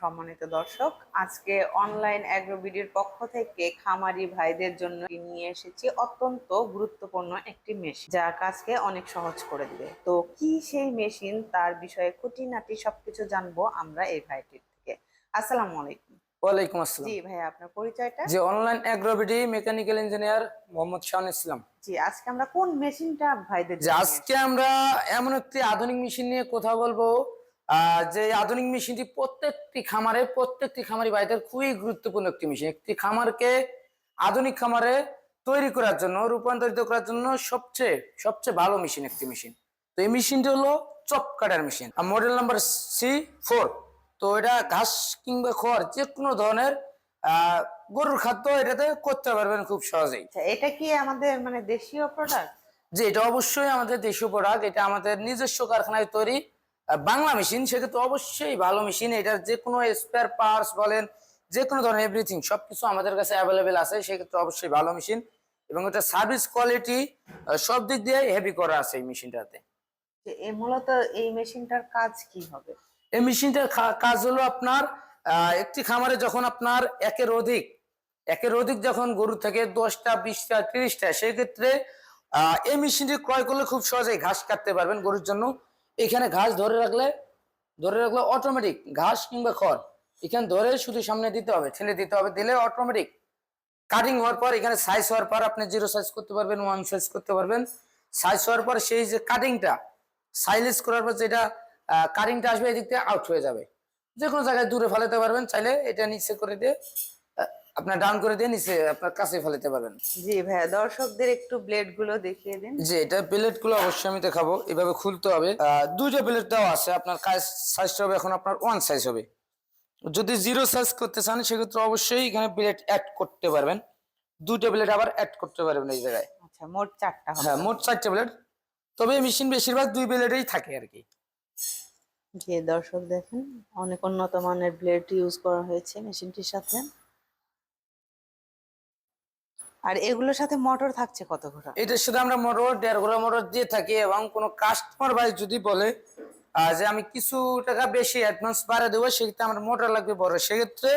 সম্মানিত দর্শক আজকে অনলাইন অ্যাগ্রোবিডির পক্ষ থেকে খামারি ভাইদের জন্য নিয়ে এসেছি অত্যন্ত গুরুত্বপূর্ণ একটি মেশিন যা কাজকে অনেক সহজ করে দিবে। তো কি সেই মেশিন তার বিষয়ে খুঁটিনাটি সবকিছু জানব আমরা এই ভাইটির থেকে। আসসালামু আলাইকুম। ওয়ালাইকুম আসসালাম। জি ভাই আপনার পরিচয়টা? যে online AgroBD mechanical engineer Mohammad Shahan Islam. জি আজকে আমরা কোন মেশিনটা ভাইদের নিয়ে আজকে আমরা এমন একটি আধুনিক মেশিন নিয়ে কথা বলব যে আধুনিক মেশিনটি প্রত্যেকটি খামারে প্রত্যেকটি খামারি বাড়িতে খুবই গুরুত্বপূর্ণ একটি মেশিন। একটি খামারকে আধুনিক খামারে তৈরি করার জন্য রূপান্তরিত করার জন্য সবচেয়ে সবচেয়ে ভালো মেশিন একটি মেশিন। তো এই মেশিনটি হলো চপ কাটার মেশিন। আর মডেল নাম্বার সি ফোর তো এটা ঘাস কিংবা খড় যে কোনো ধরনের আহ, গরুর খাদ্য এটাতে করতে পারবেন খুব সহজেই। আচ্ছা এটা কি আমাদের মানে দেশীয় প্রোডাক্ট যে এটা অবশ্যই আমাদের দেশীয় প্রোডাক্ট এটা আমাদের নিজস্ব কারখানায় তৈরি বাংলা মেশিন সেক্ষেত্রে অবশ্যই ভালো মেশিন এটার যে কোনো স্পেয়ার পার্টস বলেন যে কোনো ধরনের এভরিথিং সবকিছু আমাদের কাছে অ্যাভেলেবেল আছে সেক্ষেত্রে অবশ্যই ভালো মেশিন এবং এটা সার্ভিস কোয়ালিটি সব দিক দিয়ে হেভি করা আছে এই মেশিনটাতে মূলত এই মেশিনটার কাজ কি হবে? এই মেশিনটার কাজ হলো আপনার একটি খামারে যখন আপনার একের অধিক একের অধিক যখন গরু থেকে দশটা বিশটা তিরিশটা সেক্ষেত্রে আহ, এই মেশিনটি ক্রয় করলে খুব সহজেই ঘাস কাটতে পারবেন গরুর জন্য। এখানে ঘাস ধরে রাখলে ধরে রাখলে অটোমেটিক ঘাস কিংবা খড়। এখানে ধরে শুধু সামনে দিতে হবে, ঠেলে দিতে হবে, দিলে অটোমেটিক কাটিং হওয়ার পর এখানে সাইজ হওয়ার পর আপনি জিরো সাইজ করতে পারবেন ওয়ান সাইজ করতে পারবেন। সাইজ হওয়ার পর সেই যে কাটিংটা সাইলেজ করার পর যেটা কাটিংটা আসবে, এদিক থেকে আউট হয়ে যাবে। যে কোনো জায়গায় দূরে ফেলাতে পারবেন, চাইলে এটা নিচে করে দিয়ে আপনার ডাউন করে দিয়ে নিচে আপনার কাছে ফেলাতে পারবেন জি ভাইয়া দর্শকদের একটু ব্লেডগুলো দেখিয়ে দিন। যে এটা প্লেটগুলো অবশ্যই আমি দেখাবো এভাবে খুলতে হবে। দুইটা প্লেট দেওয়া আছে আপনার সাইজটা হবে এখন আপনার ওয়ান সাইজ হবে। যদি জিরো সাইজ করতে চান সেক্ষেত্রে অবশ্যই এখানে প্লেট অ্যাড করতে পারবেন। দুইটা প্লেট আবার অ্যাড করতে পারবেন এই জায়গায়। আচ্ছা মোট চারটা হবে। হ্যাঁ মোট চারটে প্লেট তবে মেশিন বেশিরভাগ দুই প্লেটেই থাকে আর কি। জি দর্শক দেখেন অনেক উন্নত মানের ব্লেড ইউজ করা হয়েছে মেশিনটির সাথে। আর এগুলোর সাথে মোটর থাকছে কত ঘোড়া? এটার সাথে আমরা মোটর দেড় ঘোড়া মোটর দিয়ে থাকি এবং কোনো কাস্টমার ভাই যদি বলে যে আমি কিছু টাকা বেশি অ্যাডভান্স বাড়া দেবো সেক্ষেত্রে আমার মোটর লাগবে বড়। সেক্ষেত্রে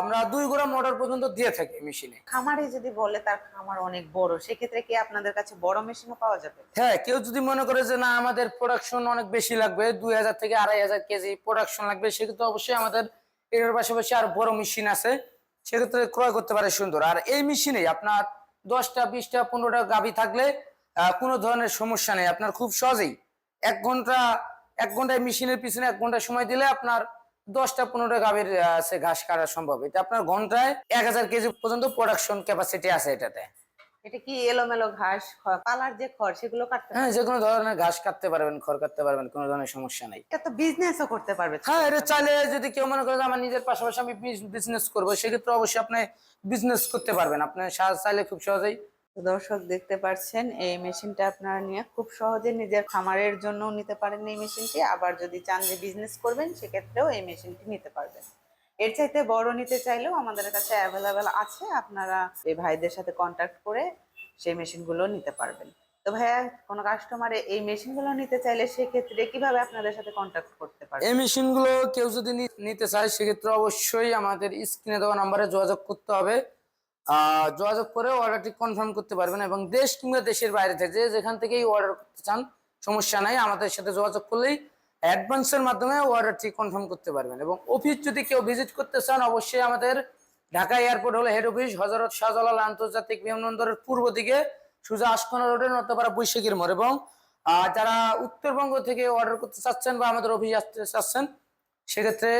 আমরা দুই গোড়া মোটর পর্যন্ত দিয়ে থাকি মেশিনে খামারে যদি বলে তার খামার অনেক বড় সেক্ষেত্রে কি আপনাদের কাছে বড় মেশিনও পাওয়া যাবে? হ্যাঁ কেউ যদি মনে করে যে না আমাদের প্রোডাকশন অনেক বেশি লাগবে দুই হাজার থেকে আড়াই হাজার কেজি প্রোডাকশন লাগবে সেক্ষেত্রে অবশ্যই আমাদের এর পাশাপাশি আর বড় মেশিন আছে। সেক্ষেত্রে ক্রয় করতে পারে সুন্দর। আর এই মেশিনে আপনার দশটা, বিশটা, পনেরোটা গাভি থাকলে কোনো ধরনের সমস্যা নেই। আপনার খুব সহজেই এক ঘণ্টা, এক ঘন্টায় মেশিনের পিছনে এক ঘণ্টা সময় দিলে আপনার দশটা, পনেরোটা গাভীর আছে ঘাস কাটা সম্ভব। এটা আপনার ঘন্টায় এক হাজার কেজি পর্যন্ত প্রোডাকশন ক্যাপাসিটি আছে এটাতে। এটা কি এলোমেলো ঘাস পালার যে খড় সেগুলো কাটতে হ্যাঁ যে কোনো ধরনের ঘাস কাটতে পারবেন খড় কাটতে পারবেন কোনো ধরনের সমস্যা নেই। এটা তো বিজনেসও করতে পারবে। হ্যাঁ এটা চাইলে যদি কেউ মনে করে আমার নিজের পাশাপাশি আমি বিজনেস করব সেক্ষেত্রে অবশ্যই আপনি বিজনেস করতে পারবেন। আপনি চাইলে খুব সহজেই। দর্শক দেখতে পাচ্ছেন এই মেশিনটা আপনারা নিয়ে খুব সহজে নিজের খামারের জন্য নিতে পারেন এই মেশিনটি। আবার যদি চান যে বিজনেস করবেন সেক্ষেত্রেও এই মেশিনটি নিতে পারবেন। এর চাইতে বড় নিতে চাইলেও আমাদের কাছে অ্যাভেলেবেল আছে। আপনারা এই ভাইদের সাথে কন্ট্যাক্ট করে সেই মেশিনগুলো নিতে পারবেন। তো ভাইয়া, কোনো কাস্টমারে এই মেশিনগুলো নিতে চাইলে সেক্ষেত্রে কীভাবে আপনাদের সাথে কন্ট্যাক্ট করতে পারবে এই মেশিনগুলো কেউ যদি নিতে চায়, সেক্ষেত্রে অবশ্যই আমাদের স্ক্রিনে দেওয়া নাম্বারে যোগাযোগ করতে হবে। যোগাযোগ করে অর্ডারটি কনফার্ম করতে পারবেন এবং দেশ কিংবা দেশের বাইরে থেকে যেখান থেকেই অর্ডার করতে চান, সমস্যা নাই। আমাদের সাথে যোগাযোগ করলেই অ্যাডভান্সের মাধ্যমে অর্ডারটি কনফার্ম করতে পারবেন। এবং অফিস যদি কেউ ভিজিট করতে চান অবশ্যই আমাদের ঢাকা এয়ারপোর্ট হলো হেড অফিস হজরত শাহজালাল আন্তর্জাতিক বিমানবন্দরের পূর্ব দিকে সুজা আশকোনা রোডে নতপাড়া বৈশাখীর মোড়। এবং যারা উত্তরবঙ্গ থেকে অর্ডার করতে চাচ্ছেন বা আমাদের অফিস আসতে চাচ্ছেন সেক্ষেত্রে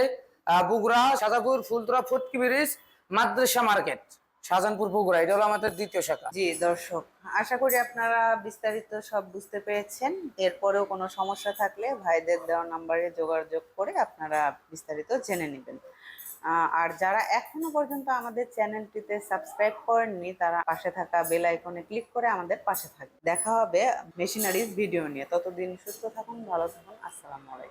আহ, বগুড়া সাজাপুর ফুলতরা ফটকি ব্রিজ মাদ্রাসা মার্কেট। শাহজাহানপুর বগুড়া, এটা হলো আমাদের দ্বিতীয় শাখা। জি, দর্শক, আশা করি আপনারা বিস্তারিত সব বুঝতে পেরেছেন। এরপরেও কোনো সমস্যা থাকলে ভাইদের দেওয়া নাম্বারে যোগাযোগ করে আপনারা বিস্তারিত জেনে নেবেন। আর যারা এখনও পর্যন্ত আমাদের চ্যানেলটিতে সাবস্ক্রাইব করেননি, তারা পাশে থাকা বেল আইকনে ক্লিক করে আমাদের পাশে থাকবে দেখা হবে মেশিনারিজ ভিডিও নিয়ে। ততদিন সুস্থ থাকুন, ভালো থাকুন, আসসালামু আলাইকুম।